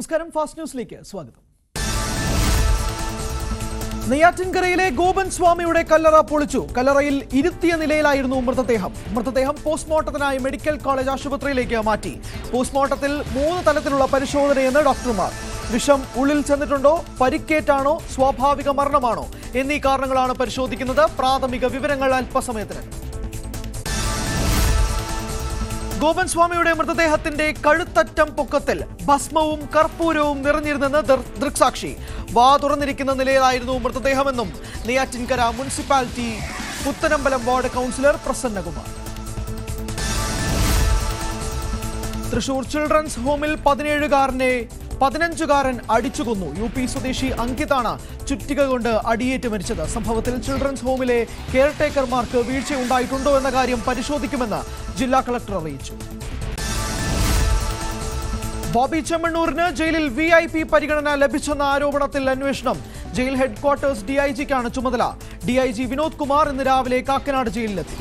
നമസ്കാരം ഫാസ്റ്റ് ന്യൂസിലേക്ക് സ്വാഗതം. നെയ്യാറ്റിൻകരയിലെ ഗോപൻ സ്വാമിയുടെ കല്ലറ പൊളിച്ചു. കല്ലറയിൽ ഇരുത്തിയ നിലയിലായിരുന്നു മൃതദേഹം. മൃതദേഹം പോസ്റ്റ്മോർട്ടത്തിനായി മെഡിക്കൽ കോളേജ് ആശുപത്രിയിലേക്ക് മാറ്റി. പോസ്റ്റ്മോർട്ടത്തിൽ മൂന്ന് തലത്തിലുള്ള പരിശോധനയെന്ന് ഡോക്ടർമാർ. വിഷം ഉള്ളിൽ ചെന്നിട്ടുണ്ടോ? പരിക്കേറ്റാണോ? സ്വാഭാവിക മരണമാണോ? എന്നീ കാരണങ്ങളാണ് പരിശോധിക്കുന്നത്. പ്രാഥമിക വിവരങ്ങൾ അല്പസമയത്തിനകം ഗോപൻ സ്വാമിയുടെ മൃതദേഹത്തിന്റെ കഴുത്തറ്റം പൊക്കത്തിൽ ഭസ്മവും കർപ്പൂരവും നിറഞ്ഞിരുന്നെന്ന് ദൃക്സാക്ഷി. വാ തുറന്നിരിക്കുന്ന നിലയിലായിരുന്നു മൃതദേഹമെന്നും Neyyattinkara municipality Puthanambalam ward councillor Prasannakumar. Thrissur children's ഹോമിൽ പതിനേഴുകാരനെ പതിനഞ്ചുകാരൻ അടിച്ചുകൊന്നു. യു പി സ്വദേശി അങ്കിതാണ് ചുറ്റിക കൊണ്ട് അടിയേറ്റ് മരിച്ചത്. സംഭവത്തിൽ ചിൽഡ്രൻസ് ഹോമിലെ കെയർടേക്കർമാർക്ക് വീഴ്ചയുണ്ടായിട്ടുണ്ടോ എന്ന കാര്യം പരിശോധിക്കുമെന്ന് ജില്ലാ കളക്ടർ അറിയിച്ചു. ബോബി ചെമ്മണ്ണൂരിന് ജയിലിൽ വി ഐ പി പരിഗണന ലഭിച്ചെന്ന ആരോപണത്തിൽ അന്വേഷണം. ജയിൽ ഹെഡ്ക്വാർട്ടേഴ്സ് ഡി ഐ ജിക്കാണ് ചുമതല. D I G Vinod Kumar ഇന്ന് രാവിലെ Kakkanad ജയിലിലെത്തി.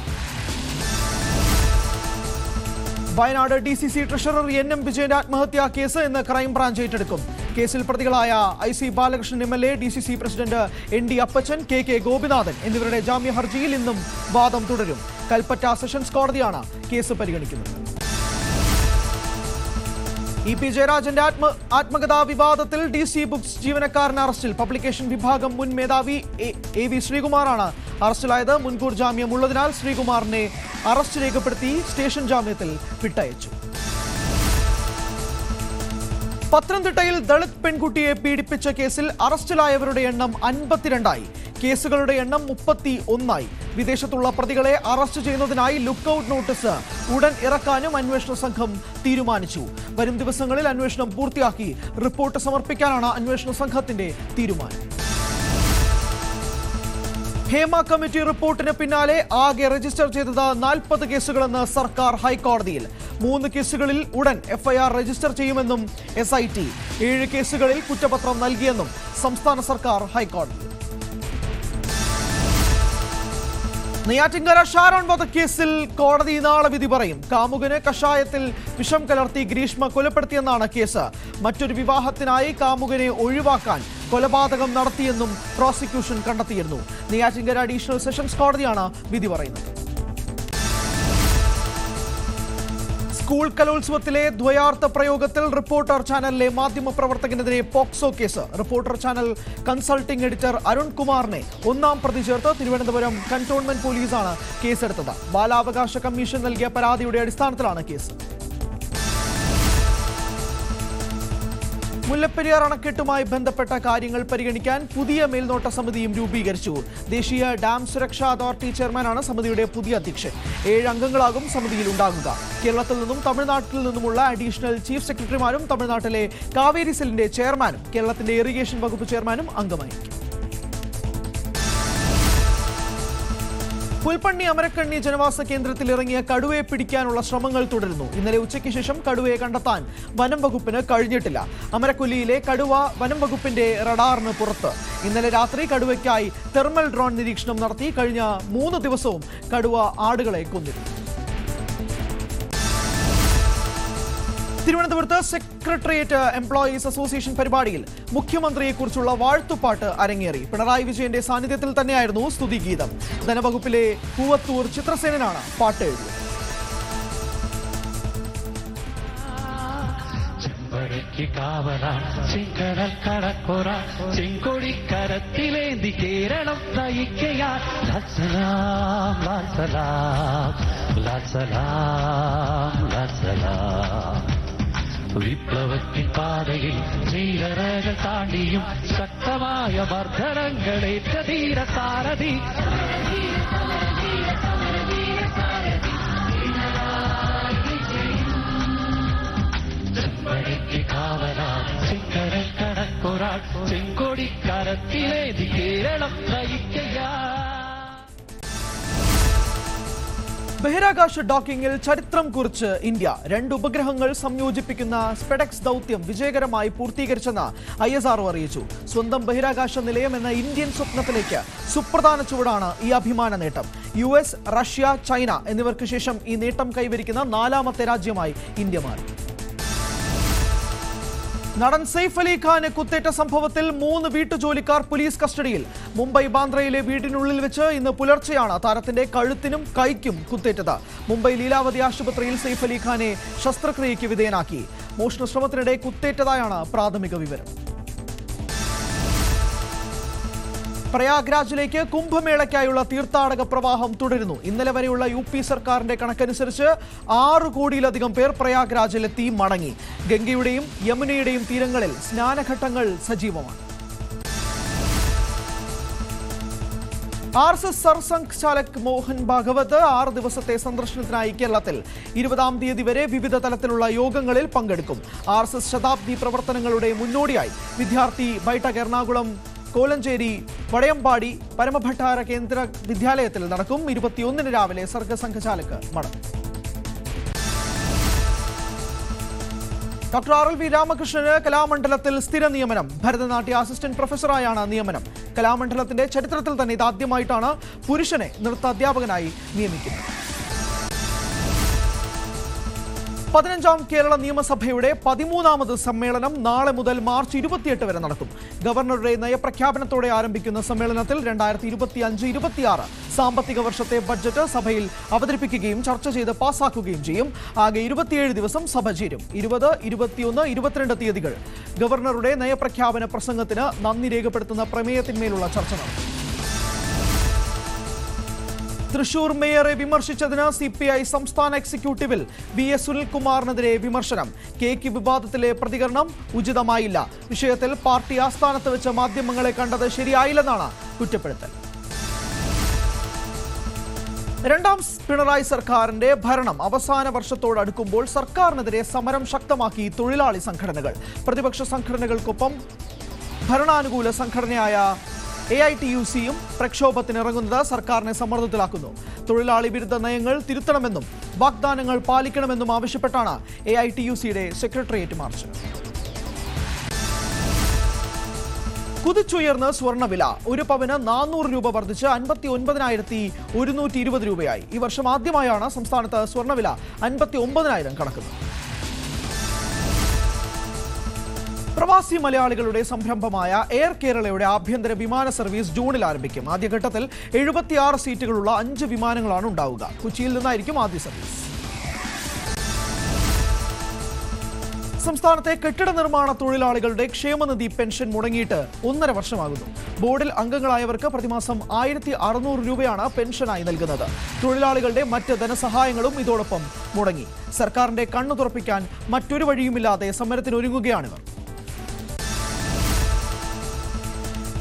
Wayanad D C C treasurer N M വിജയന്റെ ആത്മഹത്യാ കേസ് ഇന്ന് ക്രൈംബ്രാഞ്ച് ഏറ്റെടുക്കും. കേസിൽ പ്രതികളായ I C Balakrishnan M L A D C C president N D Appachan K K Gopinathan എന്നിവരുടെ ജാമ്യ ഹർജിയിൽ ഇന്നും വാദം തുടരും. കൽപ്പറ്റ സെഷൻസ് കോടതിയാണ് കേസ് പരിഗണിക്കുന്നത്. ഇ പി ജയരാജന്റെ ആത്മ ആത്മകഥാ വിവാദത്തിൽ ഡി സി ബുക്സ് ജീവനക്കാരൻ അറസ്റ്റിൽ. പബ്ലിക്കേഷൻ വിഭാഗം മുൻ മേധാവി എ- വി ശ്രീകുമാറാണ് അറസ്റ്റിലായത്. മുൻകൂർ ജാമ്യം ഉള്ളതിനാൽ ശ്രീകുമാറിനെ അറസ്റ്റ് രേഖപ്പെടുത്തി സ്റ്റേഷൻ ജാമ്യത്തിൽ വിട്ടയച്ചു. പത്തനംതിട്ടയിൽ ദളിത് പെൺകുട്ടിയെ പീഡിപ്പിച്ച കേസിൽ അറസ്റ്റിലായവരുടെ എണ്ണം അൻപത്തിരണ്ടായി. കേസുകളുടെ എണ്ണം മുപ്പത്തി ഒന്നായി വിദേശത്തുള്ള പ്രതികളെ അറസ്റ്റ് ചെയ്യുന്നതിനായി ലുക്കൌട്ട് നോട്ടീസ് ഉടൻ ഇറക്കാനും അന്വേഷണ സംഘം തീരുമാനിച്ചു. വരും ദിവസങ്ങളിൽ അന്വേഷണം പൂർത്തിയാക്കി റിപ്പോർട്ട് സമർപ്പിക്കാനാണ് അന്വേഷണ സംഘത്തിന്റെ തീരുമാനം. ഹേമ കമ്മിറ്റി റിപ്പോർട്ടിന് പിന്നാലെ ആകെ രജിസ്റ്റർ ചെയ്തത് നാൽപ്പത് കേസുകളെന്ന് സർക്കാർ ഹൈക്കോടതിയിൽ. മൂന്ന് കേസുകളിൽ ഉടൻ എഫ്ഐആർ രജിസ്റ്റർ ചെയ്യുമെന്നും എസ് ഐ ടി. ഏഴ് കേസുകളിൽ കുറ്റപത്രം നൽകിയെന്നും സംസ്ഥാന സർക്കാർ ഹൈക്കോടതി. നെയ്യാറ്റിൻകര ഷാരോൺ വധക്കേസിൽ കോടതി നാളെ വിധി പറയും. കാമുകന് കഷായത്തിൽ വിഷം കലർത്തി ഗ്രീഷ്മ കൊലപ്പെടുത്തിയെന്നാണ് കേസ്. മറ്റൊരു വിവാഹത്തിനായി കാമുകനെ ഒഴിവാക്കാൻ കൊലപാതകം നടത്തിയെന്നും പ്രോസിക്യൂഷൻ കണ്ടെത്തിയിരുന്നു. നെയ്യാറ്റിൻകര അഡീഷണൽ സെഷൻസ് കോടതിയാണ് വിധി പറയുന്നത്. സ്കൂൾ കലോത്സവത്തിലെ ദ്വയാർത്ഥ പ്രയോഗത്തിൽ റിപ്പോർട്ടർ ചാനലിലെ മാധ്യമ പ്രവർത്തകനെതിരെ POCSO case. Reporter channel consulting editor അരുൺകുമാറിനെ ഒന്നാം പ്രതി ചേർത്ത് തിരുവനന്തപുരം കന്റോൺമെന്റ് പോലീസാണ് കേസെടുത്തത്. ബാലാവകാശ കമ്മീഷൻ നൽകിയ പരാതിയുടെ അടിസ്ഥാനത്തിലാണ് കേസ്. മുല്ലപ്പെരിയാർ അണക്കെട്ടുമായി ബന്ധപ്പെട്ട കാര്യങ്ങൾ പരിഗണിക്കാൻ പുതിയ മേൽനോട്ട സമിതിയും രൂപീകരിച്ചു. ദേശീയ ഡാം സുരക്ഷാ അതോറിറ്റി ചെയർമാനാണ് സമിതിയുടെ പുതിയ അധ്യക്ഷൻ. ഏഴ് അംഗങ്ങളാകും സമിതിയിൽ ഉണ്ടാകുക. കേരളത്തിൽ നിന്നും തമിഴ്നാട്ടിൽ നിന്നുമുള്ള അഡീഷണൽ ചീഫ് സെക്രട്ടറിമാരും തമിഴ്നാട്ടിലെ കാവേരി സെല്ലിന്റെ ചെയർമാനും കേരളത്തിന്റെ ഇറിഗേഷൻ വകുപ്പ് ചെയർമാനും അംഗമായിരിക്കും. പുൽപ്പണ്ണി അമരക്കണ്ണി ജനവാസ കേന്ദ്രത്തിൽ ഇറങ്ങിയ കടുവയെ പിടിക്കാനുള്ള ശ്രമങ്ങൾ തുടരുന്നു. ഇന്നലെ ഉച്ചയ്ക്ക് ശേഷം കടുവയെ കണ്ടെത്താൻ വനം വകുപ്പിന് കഴിഞ്ഞിട്ടില്ല. അമരക്കൊല്ലിയിലെ കടുവ വനം വകുപ്പിന്റെ റഡാറിന് പുറത്ത്. ഇന്നലെ രാത്രി കടുവയ്ക്കായി തെർമൽ ഡ്രോൺ നിരീക്ഷണം നടത്തി കഴിഞ്ഞ മൂന്ന് ദിവസവും കടുവ ആടുകളെ കൊന്നിരുന്നു. തിരുവനന്തപുരത്ത് സെക്രട്ടേറിയറ്റ് എംപ്ലോയീസ് അസോസിയേഷൻ പരിപാടിയിൽ മുഖ്യമന്ത്രിയെക്കുറിച്ചുള്ള വാഴ്ത്തുപാട്ട് അരങ്ങേറി. പിണറായി വിജയന്റെ സാന്നിധ്യത്തിൽ തന്നെയായിരുന്നു സ്തുതിഗീതം. ധനവകുപ്പിലെ പൂവത്തൂർ ചിത്രസേനനാണ് പാട്ട് എഴുതിയത്. ചെങ്കൊടിക്കരത്തിലേന്തി കേരളം വിപ്ലവത്തിൻ പാതയിൽ നീരറകൾ താണ്ടിയും ശക്തമായ മർദ്ദനങ്ങളേറ്റ ധീര സാരഥി ചെമ്പടയ്ക്ക് കാവലാം ചിങ്കടൽ കടക്കുറാൾ ചെങ്കൊടിക്കരത്തിലേന്തി കേരളം നയിക്കയാ ബഹിരാകാശ ഡോക്കിംഗിൽ ചരിത്രം കുറിച്ച് ഇന്ത്യ. രണ്ട് ഉപഗ്രഹങ്ങൾ സംയോജിപ്പിക്കുന്ന സ്പെഡക്സ് ദൗത്യം വിജയകരമായി പൂർത്തീകരിച്ചെന്ന് ഐ എസ് ആർഒ അറിയിച്ചു. സ്വന്തം ബഹിരാകാശ നിലയം എന്ന ഇന്ത്യൻ സ്വപ്നത്തിലേക്ക് സുപ്രധാന ചുവടാണ് ഈ അഭിമാന നേട്ടം. യു റഷ്യ ചൈന എന്നിവർക്ക് ശേഷം ഈ നേട്ടം കൈവരിക്കുന്ന നാലാമത്തെ രാജ്യമായി ഇന്ത്യ മാറി. നടൻ സെയ്ഫ് അലി ഖാന് കുത്തേറ്റ സംഭവത്തിൽ മൂന്ന് വീട്ടുജോലിക്കാർ പോലീസ് കസ്റ്റഡിയിൽ. മുംബൈ ബാന്ദ്രയിലെ വീടിനുള്ളിൽ വെച്ച് ഇന്ന് പുലർച്ചെയാണ് താരത്തിന്റെ കഴുത്തിനും കൈക്കും കുത്തേറ്റത്. മുംബൈ ലീലാവതി ആശുപത്രിയിൽ സെയ്ഫ് അലി ഖാനെ ശസ്ത്രക്രിയയ്ക്ക് വിധേയനാക്കി. മോഷണ ശ്രമത്തിനിടെ കുത്തേറ്റതായാണ് പ്രാഥമിക വിവരം. പ്രയാഗ്രാജിലേക്ക് കുംഭമേളയ്ക്കായുള്ള തീർത്ഥാടക പ്രവാഹം തുടരുന്നു. ഇന്നലെ വരെയുള്ള യു പി സർക്കാരിന്റെ കണക്കനുസരിച്ച് ആറ് കോടിയിലധികം പേർ പ്രയാഗ്രാജിലെത്തി മടങ്ങി. ഗംഗയുടെയും യമുനയുടെയും തീരങ്ങളിൽ സ്നാനഘട്ടങ്ങൾ സജീവമാണ്. R S S Sarsanghchalak Mohan Bhagwat ആറ് ദിവസത്തെ സന്ദർശനത്തിനായി കേരളത്തിൽ ഇരുപതാം തീയതി വരെ വിവിധ തലത്തിലുള്ള യോഗങ്ങളിൽ പങ്കെടുക്കും. ആർ എസ് എസ് ശതാബ്ദി പ്രവർത്തനങ്ങളുടെ മുന്നോടിയായി വിദ്യാർത്ഥി ബൈഠക് എറണാകുളം കോലഞ്ചേരി വടയമ്പാടി പരമഭട്ടാര കേന്ദ്ര വിദ്യാലയത്തിൽ നടക്കും. ഇരുപത്തിയൊന്നിന് രാവിലെ സർഗസംഘചാലക് മടങ്ങും. ഡോക്ടർ ആർ എൽ വി രാമകൃഷ്ണന് കലാമണ്ഡലത്തിൽ സ്ഥിര നിയമനം. ഭരതനാട്യ അസിസ്റ്റന്റ് പ്രൊഫസറായാണ് നിയമനം. കലാമണ്ഡലത്തിന്റെ ചരിത്രത്തിൽ തന്നെ ഇതാദ്യമായിട്ടാണ് പുരുഷനെ നൃത്താധ്യാപകനായി നിയമിക്കുന്നത്. പതിനഞ്ചാം കേരള നിയമസഭയുടെ പതിമൂന്നാമത് സമ്മേളനം നാളെ മുതൽ മാർച്ച് ഇരുപത്തിയെട്ട് വരെ നടക്കും. ഗവർണറുടെ നയപ്രഖ്യാപനത്തോടെ ആരംഭിക്കുന്ന സമ്മേളനത്തിൽ രണ്ടായിരത്തി ഇരുപത്തി അഞ്ച് ഇരുപത്തിയാറ് സാമ്പത്തിക വർഷത്തെ ബഡ്ജറ്റ് സഭയിൽ അവതരിപ്പിക്കുകയും ചർച്ച ചെയ്ത് പാസാക്കുകയും ചെയ്യും. ആകെ ഇരുപത്തിയേഴ് ദിവസം സഭ ചേരും. ഇരുപത് ഇരുപത്തിയൊന്ന് ഇരുപത്തിരണ്ട് തീയതികൾ. ഗവർണറുടെ നയപ്രഖ്യാപന പ്രസംഗത്തിന് നന്ദി രേഖപ്പെടുത്തുന്ന പ്രമേയത്തിന്മേലുള്ള ചർച്ച നടക്കും. തൃശൂർ മേയറെ വിമർശിച്ചതിന് സി പി ഐ സംസ്ഥാന എക്സിക്യൂട്ടീവിൽ വി എസ് സുനിൽകുമാറിനെതിരെ വിമർശനം. കേക്ക് വിവാദത്തിലെ പ്രതികരണം ഉചിതമായില്ല. വിഷയത്തിൽ പാർട്ടി ആസ്ഥാനത്ത് വെച്ച് മാധ്യമങ്ങളെ കണ്ടത് ശരിയായില്ലെന്നാണ് കുറ്റപ്പെടുത്തൽ. രണ്ടാം പിണറായി സർക്കാരിന്റെ ഭരണം അവസാന വർഷത്തോടടുക്കുമ്പോൾ സർക്കാരിനെതിരെ സമരം ശക്തമാക്കി തൊഴിലാളി സംഘടനകൾ. പ്രതിപക്ഷ സംഘടനകൾക്കൊപ്പം ഭരണാനുകൂല സംഘടനയായ എ ഐ ടി യു സിയും പ്രക്ഷോഭത്തിനിറങ്ങുന്നത് സർക്കാരിനെ സമ്മർദ്ദത്തിലാക്കുന്നു. തൊഴിലാളി വിരുദ്ധ നയങ്ങൾ തിരുത്തണമെന്നും വാഗ്ദാനങ്ങൾ പാലിക്കണമെന്നും ആവശ്യപ്പെട്ടാണ് എ ഐ ടി യു സിയുടെ സെക്രട്ടേറിയറ്റ് മാർച്ച്. കുതിച്ചുയർന്ന് സ്വർണവില ഒരു പവന് നാനൂറ് രൂപ വർദ്ധിച്ച് അൻപത്തി ഒൻപതിനായിരത്തി ഒരുന്നൂറ്റി ഇരുപത് രൂപയായി. ഈ വർഷം ആദ്യമായാണ് സംസ്ഥാനത്ത് സ്വർണവില അൻപത്തി ഒമ്പതിനായിരം കടക്കുന്നത്. പ്രവാസി മലയാളികളുടെ സംരംഭമായ എയർ കേരളയുടെ ആഭ്യന്തര വിമാന സർവീസ് ജൂണിൽ ആരംഭിക്കും. ആദ്യഘട്ടത്തിൽ എഴുപത്തിയാറ് സീറ്റുകളുള്ള അഞ്ച് വിമാനങ്ങളാണ് ഉണ്ടാവുക. കൊച്ചിയിൽ നിന്നായിരിക്കും ആദ്യ സർവീസ്. സംസ്ഥാനത്തെ കെട്ടിട നിർമ്മാണ തൊഴിലാളികളുടെ ക്ഷേമനിധി പെൻഷൻ മുടങ്ങിയിട്ട് ഒന്നര വർഷമാകുന്നു. ബോർഡിൽ അംഗങ്ങളായവർക്ക് പ്രതിമാസം ആയിരത്തി അറുന്നൂറ് രൂപയാണ് പെൻഷനായി നൽകുന്നത്. തൊഴിലാളികളുടെ മറ്റ് ധനസഹായങ്ങളും ഇതോടൊപ്പം മുടങ്ങി. സർക്കാരിന്റെ കണ്ണു തുറപ്പിക്കാൻ മറ്റൊരു വഴിയുമില്ലാതെ സമരത്തിനൊരുങ്ങുകയാണിവർ.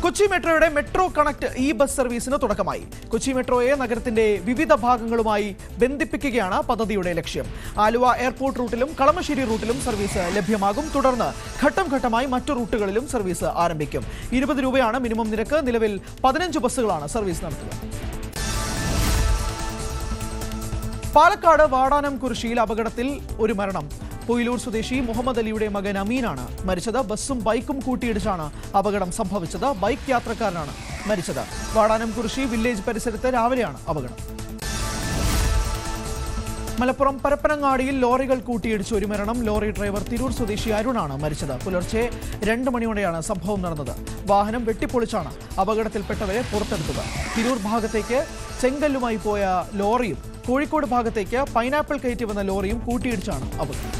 കൊച്ചി മെട്രോയുടെ മെട്രോ കണക്ട് ഇ ബസ് സർവീസിന് തുടക്കമായി. കൊച്ചി മെട്രോയെ നഗരത്തിന്റെ വിവിധ ഭാഗങ്ങളുമായി ബന്ധിപ്പിക്കുകയാണ് പദ്ധതിയുടെ ലക്ഷ്യം. ആലുവ എയർപോർട്ട് റൂട്ടിലും കളമശ്ശേരി റൂട്ടിലും സർവീസ് ലഭ്യമാകും. തുടർന്ന് ഘട്ടം ഘട്ടമായി മറ്റു റൂട്ടുകളിലും സർവീസ് ആരംഭിക്കും. ഇരുപത് രൂപയാണ് മിനിമം നിരക്ക്. നിലവിൽ പതിനഞ്ച് ബസ്സുകളാണ് സർവീസ് നടത്തുക. പാലക്കാട് വാടാനം കുരിശിയിൽ അപകടത്തിൽ ഒരു മരണം. പൊയിലൂർ സ്വദേശി മുഹമ്മദ് അലിയുടെ മകൻ അമീനാണ്. മരിച്ചത് ബസ്സും ബൈക്കും കൂട്ടിയിടിച്ചാണ് അപകടം സംഭവിച്ചത്. ബൈക്ക് യാത്രക്കാരനാണ് മരിച്ചത്. വാടാനം കുറിശി വില്ലേജ് പരിസരത്ത് രാവിലെയാണ് അപകടം. മലപ്പുറം പരപ്പനങ്ങാടിയിൽ ലോറികൾ കൂട്ടിയിടിച്ച് ഒരു മരണം. ലോറി ഡ്രൈവർ തിരൂർ സ്വദേശി അരുണാണ് മരിച്ചത്. പുലർച്ചെ രണ്ട് മണിയോടെയാണ് സംഭവം നടന്നത്. വാഹനം വെട്ടിപ്പൊളിച്ചാണ് അപകടത്തിൽപ്പെട്ടവരെ പുറത്തെടുത്തത്. തിരൂർ ഭാഗത്തേക്ക് ചെങ്കല്ലുമായി പോയ ലോറിയും കോഴിക്കോട് ഭാഗത്തേക്ക് പൈനാപ്പിൾ കയറ്റി വന്ന ലോറിയും കൂട്ടിയിടിച്ചാണ് അപകടം.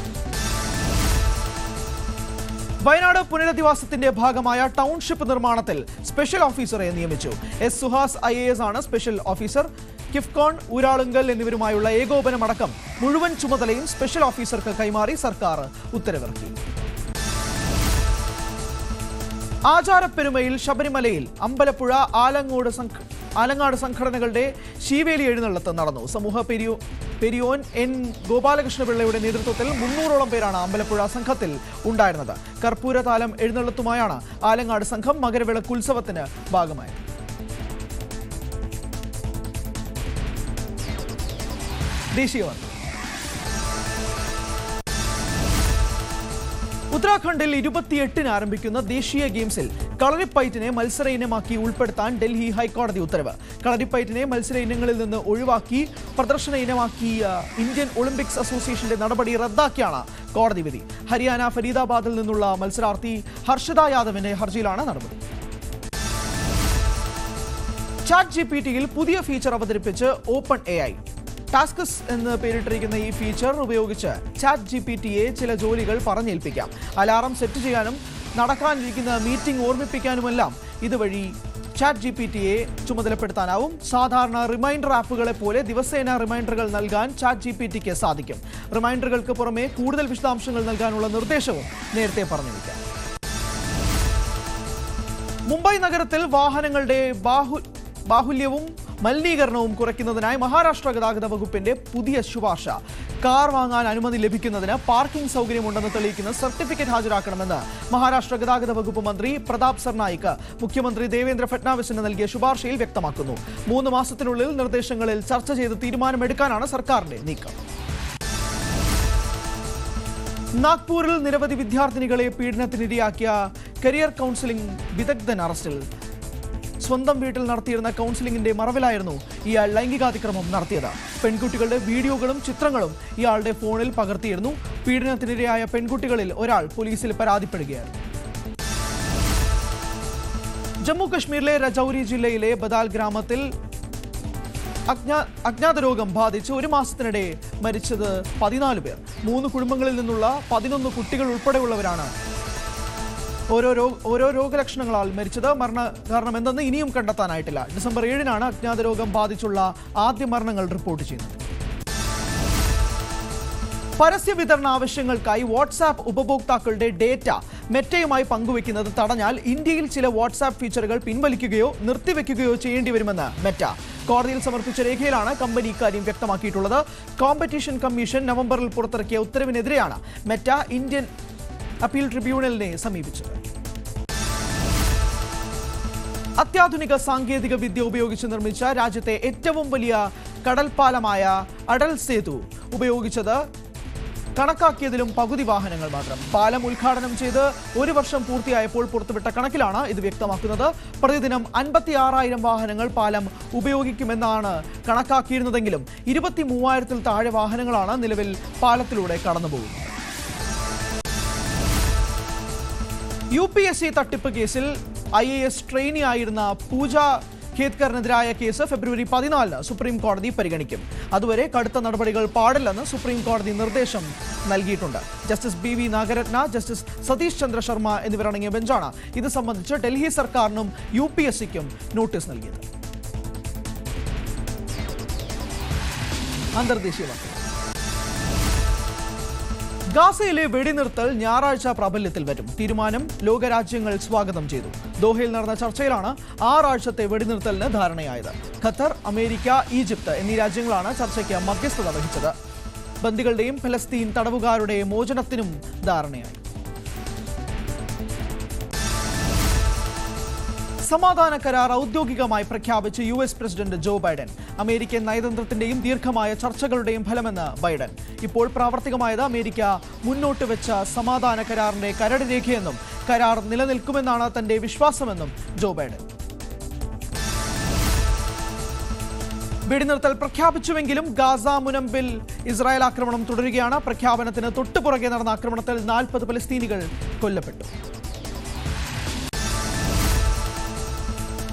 വയനാട് പുനരധിവാസത്തിന്റെ ഭാഗമായ ടൗൺഷിപ്പ് നിർമ്മാണത്തിൽ സ്പെഷ്യൽ ഓഫീസറെ നിയമിച്ചു. എസ് സുഹാസ് ഐ ആണ് സ്പെഷ്യൽ ഓഫീസർ. കിഫ്കോൺ ഊരാളുങ്കൽ എന്നിവരുമായുള്ള ഏകോപനമടക്കം മുഴുവൻ ചുമതലയും സ്പെഷ്യൽ ഓഫീസർക്ക് കൈമാറി സർക്കാർ ഉത്തരവിറക്കി. ആചാരപ്പെരുമയിൽ ശബരിമലയിൽ അമ്പലപ്പുഴ ആലങ്ങോട് ആലങ്ങാട് സംഘടനകളുടെ ശീവേലി എഴുന്നള്ളത്ത് നടന്നു. സമൂഹ പെരിയോ പെരിയോൻ എൻ ഗോപാലകൃഷ്ണപിള്ളയുടെ നേതൃത്വത്തിൽ മുന്നൂറോളം പേരാണ് അമ്പലപ്പുഴ സംഘത്തിൽ ഉണ്ടായിരുന്നത്. കർപ്പൂര താലം എഴുന്നള്ളത്തുമായാണ് ആലങ്ങാട് സംഘം മകരവിളക്ക് ഉത്സവത്തിന് ഭാഗമായത്. ദേശീയ ഉത്തരാഖണ്ഡിൽ ഇരുപത്തിയെട്ടിന് ആരംഭിക്കുന്ന ദേശീയ ഗെയിംസിൽ കളരിപ്പയറ്റിനെ മത്സര ഇനമാക്കി ഉൾപ്പെടുത്താൻ ഡൽഹി ഹൈക്കോടതി ഉത്തരവ്. കളരിപ്പയറ്റിനെ മത്സര ഇനങ്ങളിൽ നിന്ന് ഒഴിവാക്കി പ്രദർശന ഇനമാക്കിയ ഇന്ത്യൻ ഒളിമ്പിക്സ് അസോസിയേഷന്റെ നടപടി റദ്ദാക്കിയാണ് കോടതി വിധി. ഹരിയാന ഫരീദാബാദിൽ നിന്നുള്ള മത്സരാർത്ഥി ഹർഷിത യാദവിന്റെ ഹർജിയിലാണ് നടപടി. ചാറ്റ് ജി പി ടിയിൽ പുതിയ ഫീച്ചർ അവതരിപ്പിച്ച് ഓപ്പൺ എ ഐ. ടാസ്കസ് എന്ന് പേരിട്ടിരിക്കുന്ന ഈ ഫീച്ചർ ഉപയോഗിച്ച് ചാറ്റ് ജി പി ടിയെ ചില ജോലികൾ പറഞ്ഞേൽപ്പിക്കാം. അലാറം സെറ്റ് ചെയ്യാനും നടക്കാനിരിക്കുന്ന മീറ്റിംഗ് ഓർമ്മിപ്പിക്കാനുമെല്ലാം ഇതുവഴി ചാറ്റ് ജി പി ടിയെ ചുമതലപ്പെടുത്താനാവും. സാധാരണ റിമൈൻഡർ ആപ്പുകളെ പോലെ ദിവസേന റിമൈൻഡറുകൾ നൽകാൻ ചാറ്റ് ജി പി ടിക്ക് സാധിക്കും. റിമൈൻഡറുകൾക്ക് പുറമെ കൂടുതൽ വിശദാംശങ്ങൾ നൽകാനുള്ള നിർദ്ദേശവും നേരത്തെ പറഞ്ഞിരിക്കാം. മുംബൈ നഗരത്തിൽ വാഹനങ്ങളുടെ ബാഹു ബാഹുല്യവും മലിനീകരണവും കുറയ്ക്കുന്നതിനായി മഹാരാഷ്ട്ര ഗതാഗത വകുപ്പിന്റെ പുതിയ ശുപാർശ. കാർ വാങ്ങാൻ അനുമതി ലഭിക്കുന്നതിന് പാർക്കിംഗ് സൗകര്യമുണ്ടെന്ന് തെളിയിക്കുന്ന സർട്ടിഫിക്കറ്റ് ഹാജരാക്കണമെന്ന് മഹാരാഷ്ട്ര ഗതാഗത വകുപ്പ് മന്ത്രി പ്രതാപ് സർനായിക്ക് മുഖ്യമന്ത്രി ദേവേന്ദ്ര ഫട്നാവിസിന് നൽകിയ ശുപാർശയിൽ വ്യക്തമാക്കുന്നു. മൂന്ന് മാസത്തിനുള്ളിൽ നിർദ്ദേശങ്ങളിൽ ചർച്ച ചെയ്ത് തീരുമാനമെടുക്കാനാണ് സർക്കാരിന്റെ നീക്കം. നാഗ്പൂരിൽ നിരവധി വിദ്യാർത്ഥിനികളെ പീഡനത്തിനിരയാക്കിയ കരിയർ കൗൺസിലിംഗ് വിദഗ്ധൻ അറസ്റ്റിൽ. സ്വന്തം വീട്ടിൽ നടത്തിയിരുന്ന കൗൺസിലിംഗിന്റെ മറവിലായിരുന്നു ഇയാൾ ലൈംഗികാതിക്രമം നടത്തിയത്. പെൺകുട്ടികളുടെ വീഡിയോകളും ചിത്രങ്ങളും ഇയാളുടെ ഫോണിൽ പകർത്തിയിരുന്നു. പീഡനത്തിനിരയായ പെൺകുട്ടികളിൽ ഒരാൾ പോലീസിൽ പരാതിപ്പെടുകയായിരുന്നു ജമ്മു കശ്മീരിലെ രജൌരി ജില്ലയിലെ ബദാൽ ഗ്രാമത്തിൽ അജ്ഞാ അജ്ഞാത രോഗം ബാധിച്ച് ഒരു മാസത്തിനിടെ മരിച്ചത് പതിനാല് പേർ. മൂന്ന് കുടുംബങ്ങളിൽ നിന്നുള്ള പതിനൊന്ന് കുട്ടികൾ ഉൾപ്പെടെയുള്ളവരാണ് ഓരോ ഓരോ രോഗലക്ഷണങ്ങളാൽ മരിച്ചത് മരണ കാരണം എന്തെന്ന് ഇനിയും കണ്ടെത്താനായിട്ടില്ല. ഡിസംബർ ഏഴിനാണ് അജ്ഞാത രോഗം ബാധിച്ചുള്ള ആദ്യ മരണങ്ങൾ റിപ്പോർട്ട് ചെയ്യുന്നത്. പരസ്യ വിതരണ ആവശ്യങ്ങൾക്കായി വാട്സാപ്പ് ഉപഭോക്താക്കളുടെ ഡേറ്റ മെറ്റയുമായി പങ്കുവെക്കുന്നത് തടഞ്ഞാൽ ഇന്ത്യയിൽ ചില വാട്സാപ്പ് ഫീച്ചറുകൾ പിൻവലിക്കുകയോ നിർത്തിവെക്കുകയോ ചെയ്യേണ്ടി വരുമെന്ന് മെറ്റ. കോടതിയിൽ സമർപ്പിച്ച രേഖയിലാണ് കമ്പനി ഇക്കാര്യം വ്യക്തമാക്കിയിട്ടുള്ളത്. കോമ്പറ്റീഷൻ കമ്മീഷൻ നവംബറിൽ പുറത്തിറക്കിയ ഉത്തരവിനെതിരെയാണ് മെറ്റ ഇന്ത്യൻ അപ്പീൽ ട്രിബ്യൂണലിനെ സമീപിച്ചത് അത്യാധുനിക സാങ്കേതിക വിദ്യ ഉപയോഗിച്ച് നിർമ്മിച്ച രാജ്യത്തെ ഏറ്റവും വലിയ കടൽപ്പാലമായ അടൽ സേതു ഉപയോഗിച്ചത് കണക്കാക്കിയതിലും പകുതി വാഹനങ്ങൾ മാത്രം. പാലം ഉദ്ഘാടനം ചെയ്ത് ഒരു വർഷം പൂർത്തിയായപ്പോൾ പുറത്തുവിട്ട കണക്കിലാണ് ഇത് വ്യക്തമാക്കുന്നത്. പ്രതിദിനം അൻപത്തി ആറായിരം വാഹനങ്ങൾ പാലം ഉപയോഗിക്കുമെന്നാണ് കണക്കാക്കിയിരുന്നതെങ്കിലും ഇരുപത്തി മൂവായിരത്തിൽ താഴെ വാഹനങ്ങളാണ് നിലവിൽ പാലത്തിലൂടെ കടന്നുപോകുന്നത്. യു പി എസ് സി തട്ടിപ്പ് കേസിൽ ഐ എ എസ് ട്രെയിനി ആയിരുന്ന പൂജ ഖേദ്കറിനെതിരായ കേസ് ഫെബ്രുവരി പതിനാലിന് സുപ്രീം കോടതി പരിഗണിക്കും. അതുവരെ കടുത്ത നടപടികൾ പാടില്ലെന്ന് സുപ്രീം കോടതി നിർദ്ദേശം നൽകിയിട്ടുണ്ട്. Justice B V Nagarathna justice Satish Chandra Sharma എന്നിവരടങ്ങിയ ബെഞ്ചാണ് ഇത് സംബന്ധിച്ച് ഡൽഹി സർക്കാരിനും യു പി എസ് സിക്കും നോട്ടീസ് നൽകിയത്. അന്തർദേശീയ ഗാസയിലെ വെടിനിർത്തൽ ഞായറാഴ്ച പ്രാബല്യത്തിൽ വരും. തീരുമാനം ലോകരാജ്യങ്ങൾ സ്വാഗതം ചെയ്തു. ദോഹയിൽ നടന്ന ചർച്ചയിലാണ് ആറാഴ്ചത്തെ വെടിനിർത്തലിന് ധാരണയായത്. ഖത്തർ അമേരിക്ക ഈജിപ്ത് എന്നീ രാജ്യങ്ങളാണ് ചർച്ചയ്ക്ക് മധ്യസ്ഥത വഹിച്ചത്. ബന്ദികളുടെയും ഫലസ്തീൻ തടവുകാരുടെ മോചനത്തിനും ധാരണയായി. സമാധാന കരാർ ഔദ്യോഗികമായി പ്രഖ്യാപിച്ച് U S president Joe Biden. American നയതന്ത്രത്തിന്റെയും ദീർഘമായ ചർച്ചകളുടെയും ഫലമെന്ന് ബൈഡൻ. ഇപ്പോൾ പ്രാവർത്തികമായത് അമേരിക്ക മുന്നോട്ട് വെച്ച സമാധാന കരാറിന്റെ കരട് രേഖയെന്നും കരാർ നിലനിൽക്കുമെന്നാണ് തന്റെ വിശ്വാസമെന്നും ജോ ബൈഡൻ. വെടിനിർത്തൽ പ്രഖ്യാപിച്ചുവെങ്കിലും ഗാസ മുനമ്പിൽ ഇസ്രായേൽ ആക്രമണം തുടരുകയാണ്. പ്രഖ്യാപനത്തിന് തൊട്ടുപുറകെ നടന്ന ആക്രമണത്തിൽ നാൽപ്പത് പലസ്തീനികൾ കൊല്ലപ്പെട്ടു.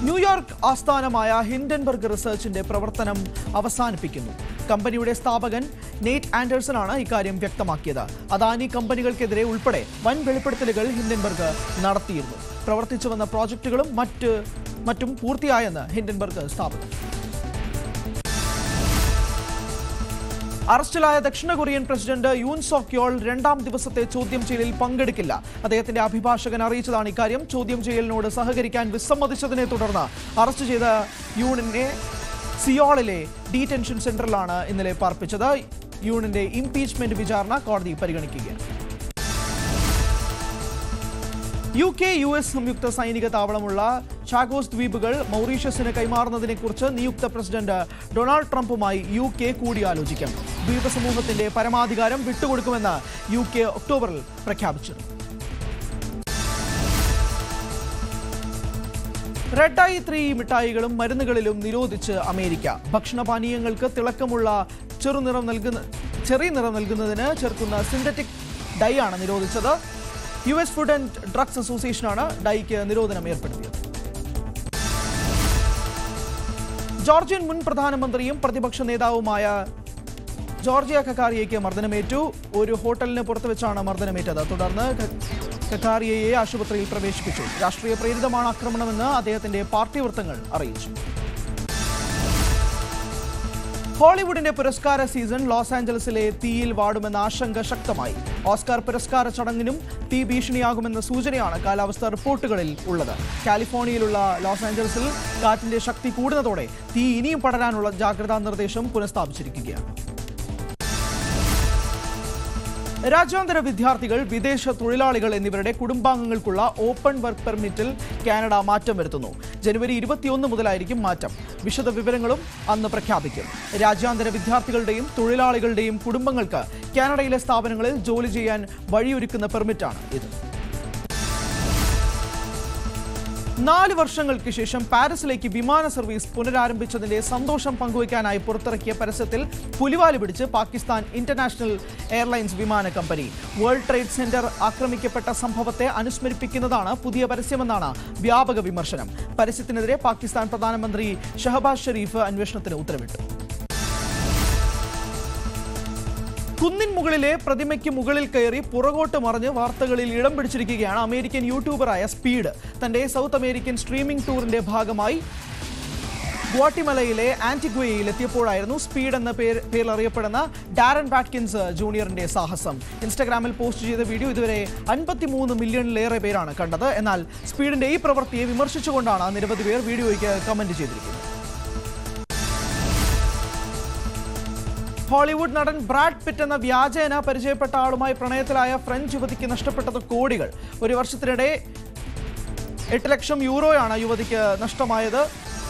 ന്യൂയോർക്ക് ആസ്ഥാനമായ ഹിൻഡൻബർഗ് റിസർച്ചിന്റെ പ്രവർത്തനം അവസാനിപ്പിക്കുന്നു. കമ്പനിയുടെ സ്ഥാപകൻ നെയ്റ്റ് ആൻഡേഴ്സൺ ആണ് ഇക്കാര്യം വ്യക്തമാക്കിയത്. അദാനി കമ്പനികൾക്കെതിരെ ഉൾപ്പെടെ വൻ വെളിപ്പെടുത്തലുകൾ ഹിൻഡൻബർഗ് നടത്തിയിരുന്നു. പ്രവർത്തിച്ചു വന്ന പ്രോജക്റ്റുകളും മറ്റ് മറ്റും പൂർത്തിയായെന്ന് ഹിൻഡൻബർഗ് സ്ഥാപകൻ അറസ്റ്റിലായ ദക്ഷിണ കൊറിയൻ പ്രസിഡന്റ് യൂൻ സോക്യോൾ രണ്ടാം ദിവസത്തെ ചോദ്യം ചെയ്യലിൽ പങ്കെടുക്കില്ല. അദ്ദേഹത്തിന്റെ അഭിഭാഷകൻ അറിയിച്ചതാണ് ഇക്കാര്യം. ചോദ്യം ചെയ്യലിനോട് സഹകരിക്കാൻ വിസമ്മതിച്ചതിനെ തുടർന്ന് അറസ്റ്റ് ചെയ്ത യൂണിനെ സിയോളിലെ ഡീറ്റൻഷൻ സെന്ററിലാണ് ഇന്നലെ പാർപ്പിച്ചത്. യൂണിന്റെ ഇംപീച്ച്മെന്റ് വിചാരണ കോടതി പരിഗണിക്കുകയാണ്. യു കെ യു എസ് സംയുക്ത സൈനിക താവളമുള്ള ചാഗോസ് ദ്വീപുകൾ മൗറീഷ്യസിന് കൈമാറുന്നതിനെക്കുറിച്ച് നിയുക്ത പ്രസിഡന്റ് ഡൊണാൾഡ് ട്രംപുമായി യു കെ കൂടിയാലോചിക്കും. ദ്വീപ് സമൂഹത്തിന്റെ പരമാധികാരം വിട്ടുകൊടുക്കുമെന്ന് യു കെ ഒക്ടോബറിൽ പ്രഖ്യാപിച്ചിരുന്നു റെഡായി ത്രീ മിഠായികളും മരുന്നുകളിലും നിരോധിച്ച് അമേരിക്ക. ഭക്ഷണപാനീയങ്ങൾക്ക് തിളക്കമുള്ള ചെറുനിറം നൽകുന്ന ചെറിയ നിറം നൽകുന്നതിന് ചേർക്കുന്ന സിന്തറ്റിക് ഡൈ ആണ് നിരോധിച്ചത്. U S food and drugs അസോസിയേഷനാണ് ഡൈക്ക് നിരോധനം ഏർപ്പെടുത്തിയത്. ജോർജിയൻ മുൻ പ്രധാനമന്ത്രിയും പ്രതിപക്ഷ നേതാവുമായ ജോർജിയ കക്കാറിയയ്ക്ക് മർദ്ദനമേറ്റു. ഒരു ഹോട്ടലിന് പുറത്ത് വെച്ചാണ് മർദ്ദനമേറ്റത്. തുടർന്ന് കക്കാറിയയെ ആശുപത്രിയിൽ പ്രവേശിപ്പിച്ചു. രാഷ്ട്രീയ പ്രേരിതമാണ് ആക്രമണമെന്ന് അദ്ദേഹത്തിന്റെ പാർട്ടി വൃത്തങ്ങൾ അറിയിച്ചു. ഹോളിവുഡിന്റെ പുരസ്കാര സീസൺ ലോസ് ആഞ്ചലസിലെ തീയിൽ വാടുമെന്ന ആശങ്ക ശക്തമായി. ഓസ്കാർ പുരസ്കാര ചടങ്ങിനും തീ ഭീഷണിയാകുമെന്ന സൂചനയാണ് കാലാവസ്ഥാ റിപ്പോർട്ടുകളിൽ ഉള്ളത്. കാലിഫോർണിയയിലുള്ള ലോസ് ആഞ്ചലസിൽ കാറ്റിന്റെ ശക്തി കൂടുന്നതോടെ തീ ഇനിയും പടരാനുള്ള ജാഗ്രതാ നിർദ്ദേശം പുനഃസ്ഥാപിച്ചിരിക്കുകയാണ്. രാജ്യാന്തര വിദ്യാർത്ഥികൾ വിദേശ തൊഴിലാളികൾ എന്നിവരുടെ കുടുംബാംഗങ്ങൾക്കുള്ള ഓപ്പൺ വർക്ക് പെർമിറ്റിൽ കാനഡ മാറ്റം വരുത്തുന്നു. ജനുവരി ഇരുപത്തിയൊന്ന് മുതലായിരിക്കും മാറ്റം. വിശദ വിവരങ്ങളും അന്ന് പ്രഖ്യാപിക്കും. രാജ്യാന്തര വിദ്യാർത്ഥികളുടെയും തൊഴിലാളികളുടെയും കുടുംബങ്ങൾക്ക് കാനഡയിലെ സ്ഥാപനങ്ങളിൽ ജോലി ചെയ്യാൻ വഴിയൊരുക്കുന്ന പെർമിറ്റാണ് ഇത്. നാല് വർഷങ്ങൾക്ക് ശേഷം പാരീസിലേക്ക് വിമാന സർവീസ് പുനരാരംഭിച്ചതിന്റെ സന്തോഷം പങ്കുവയ്ക്കാനായി പുറത്തിറക്കിയ പരസ്യത്തിൽ പുലിവാൽ പിടിച്ച് പാകിസ്ഥാൻ ഇന്റർനാഷണൽ എയർലൈൻസ് വിമാന കമ്പനി. വേൾഡ് ട്രേഡ് സെന്റർ ആക്രമിക്കപ്പെട്ട സംഭവത്തെ അനുസ്മരിപ്പിക്കുന്നതാണ് പുതിയ പരസ്യമെന്നാണ് വ്യാപക വിമർശനം. പരസ്യത്തിനെതിരെ പാകിസ്ഥാൻ പ്രധാനമന്ത്രി ഷഹബാസ് ഷെരീഫ് അന്വേഷണത്തിന് ഉത്തരവിട്ടു. കുന്നിൻ മുകളിലെ പ്രതിമയ്ക്ക് മുകളിൽ കയറി പുറകോട്ട് മറിഞ്ഞ് വാർത്തകളിൽ ഇടം പിടിച്ചിരിക്കുകയാണ് അമേരിക്കൻ യൂട്യൂബറായ സ്പീഡ്. തന്റെ സൗത്ത് അമേരിക്കൻ സ്ട്രീമിംഗ് ടൂറിന്റെ ഭാഗമായി ഗുവാട്ടിമലയിലെ ആന്റിഗ്വയിൽ എത്തിയപ്പോഴായിരുന്നു സ്പീഡ് എന്ന പേര് പേരിൽ അറിയപ്പെടുന്ന ഡാരൻ ബാറ്റ്കിൻസ് ജൂനിയറിന്റെ സാഹസം. ഇൻസ്റ്റാഗ്രാമിൽ പോസ്റ്റ് ചെയ്ത വീഡിയോ ഇതുവരെ അൻപത്തിമൂന്ന് മില്യണിലേറെ പേരാണ് കണ്ടത്. എന്നാൽ സ്പീഡിന്റെ ഈ പ്രവൃത്തിയെ വിമർശിച്ചുകൊണ്ടാണ് നിരവധി പേർ വീഡിയോയ്ക്ക് കമന്റ് ചെയ്തിരിക്കുന്നത്. ഹോളിവുഡ് നടൻ ബ്രാഡ് പിറ്റ് എന്ന വ്യാജേന പരിചയപ്പെട്ട ആളുമായി പ്രണയത്തിലായ ഫ്രഞ്ച് യുവതിക്ക് നഷ്ടപ്പെട്ടത് കോടികൾ. ഒരു വർഷത്തിനിടെ എട്ട് ലക്ഷം യൂറോയാണ് യുവതിക്ക് നഷ്ടമായത്.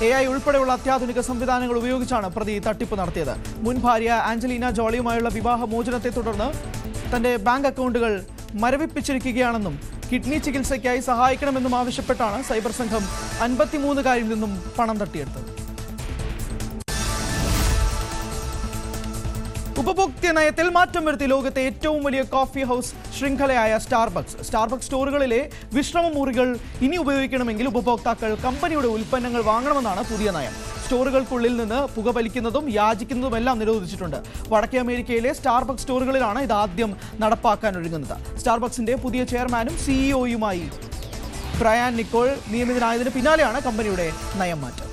എ ഐ ഉൾപ്പെടെയുള്ള അത്യാധുനിക സംവിധാനങ്ങൾ ഉപയോഗിച്ചാണ് പ്രതി തട്ടിപ്പ് നടത്തിയത്. മുൻ ഭാര്യ ആഞ്ചലീന ജോളിയുമായുള്ള വിവാഹ മോചനത്തെ തുടർന്ന് തന്റെ ബാങ്ക് അക്കൗണ്ടുകൾ മരവിപ്പിച്ചിരിക്കുകയാണെന്നും കിഡ്നി ചികിത്സയ്ക്കായി സഹായിക്കണമെന്നും ആവശ്യപ്പെട്ടാണ് സൈബർ സംഘം അൻപത്തിമൂന്നുകാരിൽ നിന്നും പണം തട്ടിയെടുത്തത്. ഉപഭോക്തൃ നയത്തിൽ മാറ്റം വരുത്തി ലോകത്തെ ഏറ്റവും വലിയ കോഫി ഹൗസ് ശൃംഖലയായ സ്റ്റാർബക്സ് സ്റ്റാർബക്സ് സ്റ്റോറുകളിലെ വിശ്രമ മുറികൾ ഇനി ഉപയോഗിക്കണമെങ്കിൽ ഉപഭോക്താക്കൾ കമ്പനിയുടെ ഉൽപ്പന്നങ്ങൾ വാങ്ങണമെന്നാണ് പുതിയ നയം. സ്റ്റോറുകൾക്കുള്ളിൽ നിന്ന് പുകവലിക്കുന്നതും യാചിക്കുന്നതുമെല്ലാം നിരോധിച്ചിട്ടുണ്ട്. വടക്കേ അമേരിക്കയിലെ സ്റ്റാർബക്സ് സ്റ്റോറുകളിലാണ് ഇത് ആദ്യം നടപ്പാക്കാൻ ഒരുങ്ങുന്നത്. സ്റ്റാർബക്സിന്റെ പുതിയ ചെയർമാനും സിഇഒയുമായി ബ്രയാൻ നിക്കോൾ നിയമിതനായതിന് പിന്നാലെയാണ് കമ്പനിയുടെ നയം മാറ്റം.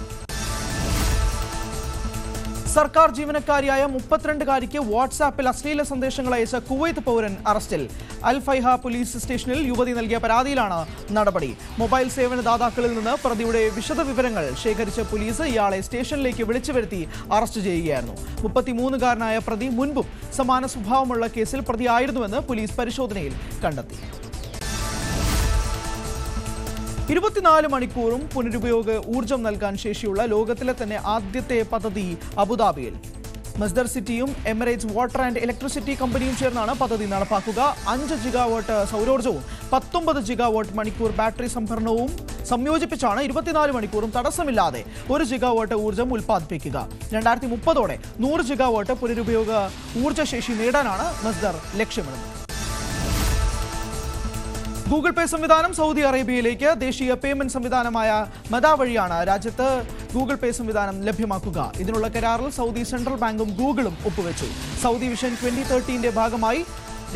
സർക്കാർ ജീവനക്കാരിയായ മുപ്പത്തിരണ്ടുകാരിക്ക് വാട്സാപ്പിൽ അശ്ലീല സന്ദേശങ്ങൾ അയച്ച കുവൈത്ത് പൗരൻ അറസ്റ്റിൽ. അൽ ഫൈഹ പോലീസ് സ്റ്റേഷനിൽ യുവതി നൽകിയ പരാതിയിലാണ് നടപടി. മൊബൈൽ സേവനദാതാക്കളിൽ നിന്ന് പ്രതിയുടെ വിശദവിവരങ്ങൾ ശേഖരിച്ച പോലീസ് ഇയാളെ സ്റ്റേഷനിലേക്ക് വിളിച്ചു വരുത്തി അറസ്റ്റ് ചെയ്യുകയായിരുന്നു. മുപ്പത്തിമൂന്നുകാരനായ പ്രതി മുൻപും സമാന സ്വഭാവമുള്ള കേസിൽ പ്രതിയായിരുന്നുവെന്ന് പോലീസ് പരിശോധനയിൽ കണ്ടെത്തി. ഇരുപത്തിനാല് മണിക്കൂറും പുനരുപയോഗ ഊർജം നൽകാൻ ശേഷിയുള്ള ലോകത്തിലെ തന്നെ ആദ്യത്തെ പദ്ധതി അബുദാബിയിൽ. മസ്ദർ സിറ്റിയും എമിറേറ്റ്സ് വാട്ടർ ആൻഡ് ഇലക്ട്രിസിറ്റി കമ്പനിയും ചേർന്നാണ് പദ്ധതി നടപ്പാക്കുക. അഞ്ച് ജിഗാവാട്ട് സൗരോർജവും പത്തൊമ്പത് ജിഗാവാട്ട് മണിക്കൂർ ബാറ്ററി സംഭരണവും സംയോജിപ്പിച്ചാണ് ഇരുപത്തിനാല് മണിക്കൂറും തടസ്സമില്ലാതെ ഒരു ജിഗാവാട്ട് ഊർജം ഉൽപ്പാദിപ്പിക്കുക. രണ്ടായിരത്തി മുപ്പതോടെ നൂറ് ജിഗാവാട്ട് പുനരുപയോഗ ഊർജശേഷി നേടാനാണ് മസ്ദർ ലക്ഷ്യമിടുന്നത്. ഗൂഗിൾ പേ സംവിധാനം സൗദി അറേബ്യയിലേക്ക് ദേശീയ പേയ്മെന്റ് സംവിധാനമായ മദ വഴിയാണ് രാജ്യത്ത് ഗൂഗിൾ പേ സംവിധാനം ലഭ്യമാക്കുക. ഇതിനുള്ള കരാറിൽ സൗദി സെൻട്രൽ ബാങ്കും ഗൂഗിളും ഒപ്പുവെച്ചു. സൗദി വിഷൻ ട്വന്റി തേർട്ടീന്റെ ഭാഗമായി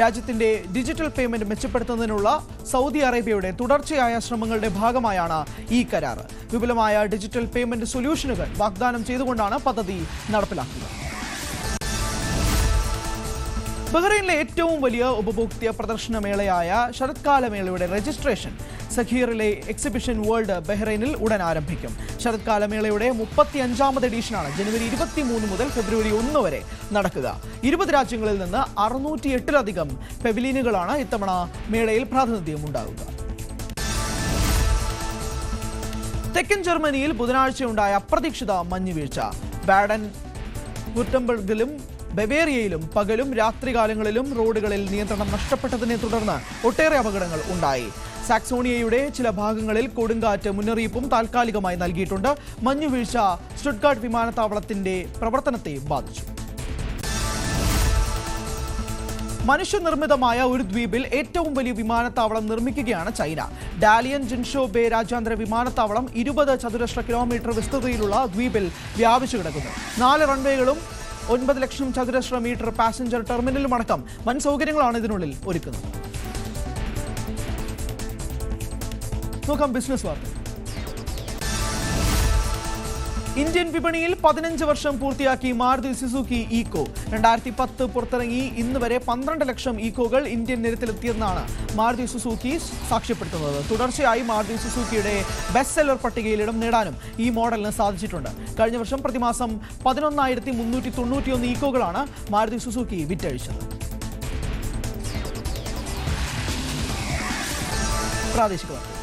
രാജ്യത്തിന്റെ ഡിജിറ്റൽ പേയ്മെന്റ് മെച്ചപ്പെടുത്തുന്നതിനുള്ള സൗദി അറേബ്യയുടെ തുടർച്ചയായ ശ്രമങ്ങളുടെ ഭാഗമായാണ് ഈ കരാർ. വിപുലമായ ഡിജിറ്റൽ പേയ്മെന്റ് സൊല്യൂഷനുകൾ വാഗ്ദാനം ചെയ്തുകൊണ്ടാണ് പദ്ധതി നടപ്പിലാക്കുക ബഹ്റൈനിലെ ഏറ്റവും വലിയ ഉപഭോക്തൃ പ്രദർശന മേളയായ ശരത്കാല മേളയുടെ രജിസ്ട്രേഷൻ സഖീറിലെ എക്സിബിഷൻ വേൾഡ് ബഹ്റൈനിൽ ഉടൻ ആരംഭിക്കും. ശരത്കാല മേളയുടെ മുപ്പത്തി അഞ്ചാമത് എഡീഷനാണ് ജനുവരി ഇരുപത്തിമൂന്ന് മുതൽ ഫെബ്രുവരി ഒന്ന് വരെ നടക്കുക. ഇരുപത് രാജ്യങ്ങളിൽ നിന്ന് അറുന്നൂറ്റി എട്ടിലധികം പെവിലിയനുകളാണ് ഇത്തവണ മേളയിൽ പ്രാതിനിധ്യം ഉണ്ടാകുക തെക്കൻ ജർമ്മനിയിൽ ബുധനാഴ്ചയുണ്ടായ അപ്രതീക്ഷിത മഞ്ഞുവീഴ്ച. ബാഡൻ ഗുറ്റംബർഗിലും ബവേറിയയിലും പകലും രാത്രികാലങ്ങളിലും റോഡുകളിൽ നിയന്ത്രണം നഷ്ടപ്പെട്ടതിനെ തുടർന്ന് ഒട്ടേറെ അപകടങ്ങൾ ഉണ്ടായി. സാക്സോണിയയുടെ ചില ഭാഗങ്ങളിൽ കൊടുങ്കാറ്റ് മുന്നറിയിപ്പും താൽക്കാലികമായി നൽകിയിട്ടുണ്ട്. മഞ്ഞുവീഴ്ച സ്റ്റുഡ്ഗാർഡ് വിമാനത്താവളത്തിന്റെ പ്രവർത്തനത്തെ ബാധിച്ചു. മനുഷ്യനിർമ്മിതമായ ഒരു ദ്വീപിൽ ഏറ്റവും വലിയ വിമാനത്താവളം നിർമ്മിക്കുകയാണ് ചൈന. ഡാലിയൻ ജിൻഷോ ബേ രാജ്യാന്തര വിമാനത്താവളം ഇരുപത് ചതുരശ്ര കിലോമീറ്റർ വിസ്തൃതിയിലുള്ള ദ്വീപിൽ വ്യാപിച്ചു കിടക്കുന്നു. നാല് റൺവേകളും ഒൻപത് ലക്ഷം ചതുരശ്ര മീറ്റർ പാസഞ്ചർ ടെർമിനലും അടക്കം വൻ സൗകര്യങ്ങളാണ് ഇതിനുള്ളിൽ ഒരുക്കുന്നത്. നോക്കാം ബിസിനസ് വാർത്ത. ഇന്ത്യൻ വിപണിയിൽ പതിനഞ്ച് വർഷം പൂർത്തിയാക്കി മാരുതി സുസുക്കി ഈക്കോ. രണ്ടായിരത്തി പത്ത് പുറത്തിറങ്ങി ഇന്ന് വരെ പന്ത്രണ്ട് ലക്ഷം ഈക്കോകൾ ഇന്ത്യൻ നിരത്തിലെത്തിയെന്നാണ് മാരുതി സുസുക്കി സാക്ഷ്യപ്പെടുത്തുന്നത്. തുടർച്ചയായി മാരുതി സുസുക്കിയുടെ ബെസ്റ്റ് സെല്ലർ പട്ടികയിൽ ഇടം നേടാനും ഈ മോഡലിന് സാധിച്ചിട്ടുണ്ട്. കഴിഞ്ഞ വർഷം പ്രതിമാസം പതിനൊന്നായിരത്തി മുന്നൂറ്റി തൊണ്ണൂറ്റിയൊന്ന് ഈക്കോകളാണ് മാരുതി സുസുക്കി വിറ്റഴിച്ചത്. പ്രാദേശിക വാർത്തകൾ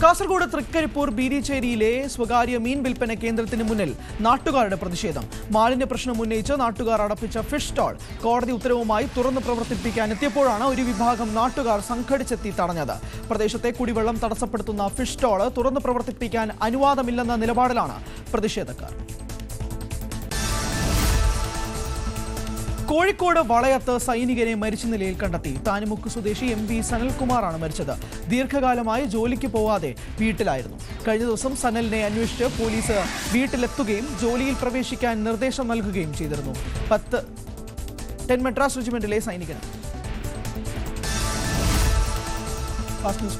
കാസർഗോഡ് തൃക്കരിപ്പൂർ ബീരിച്ചേരിയിലെ സ്വകാര്യ മീൻ വിൽപ്പന കേന്ദ്രത്തിന് മുന്നിൽ നാട്ടുകാരുടെ പ്രതിഷേധം. മാലിന്യ പ്രശ്നം ഉന്നയിച്ച് നാട്ടുകാർ അടപ്പിച്ച ഫിഷ് സ്റ്റാൾ. കോടതി ഉത്തരവുമായി തുറന്നു പ്രവർത്തിപ്പിക്കാൻ എത്തിയപ്പോഴാണ് ഒരു വിഭാഗം നാട്ടുകാർ സംഘടിച്ചെത്തി തടഞ്ഞത്. പ്രദേശത്തെ കുടിവെള്ളം തടസ്സപ്പെടുത്തുന്ന ഫിഷ് സ്റ്റാൾ തുറന്നു പ്രവർത്തിപ്പിക്കാൻ അനുവാദമില്ലെന്ന നിലപാടിലാണ് പ്രതിഷേധക്കാർ. കോഴിക്കോട് വളയത്ത് സൈനികരെ മരിച്ച നിലയിൽ കണ്ടെത്തി. താനിമുക്ക് സ്വദേശി എം വി സനൽകുമാറാണ് മരിച്ചത്. ദീർഘകാലമായി ജോലിക്ക് പോവാതെ വീട്ടിലായിരുന്നു. കഴിഞ്ഞ ദിവസം സനലിനെ അന്വേഷിച്ച് പോലീസ് വീട്ടിലെത്തുകയും ജോലിയിൽ പ്രവേശിക്കാൻ നിർദ്ദേശം നൽകുകയും ചെയ്തിരുന്നു. പത്ത് ടെൻ മെട്രാസ് റെജിമെന്റിലെ സൈനികൻ.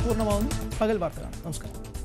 പൂർണമാവും പകൽ വാർത്തകളാണ് നമസ്കാരം.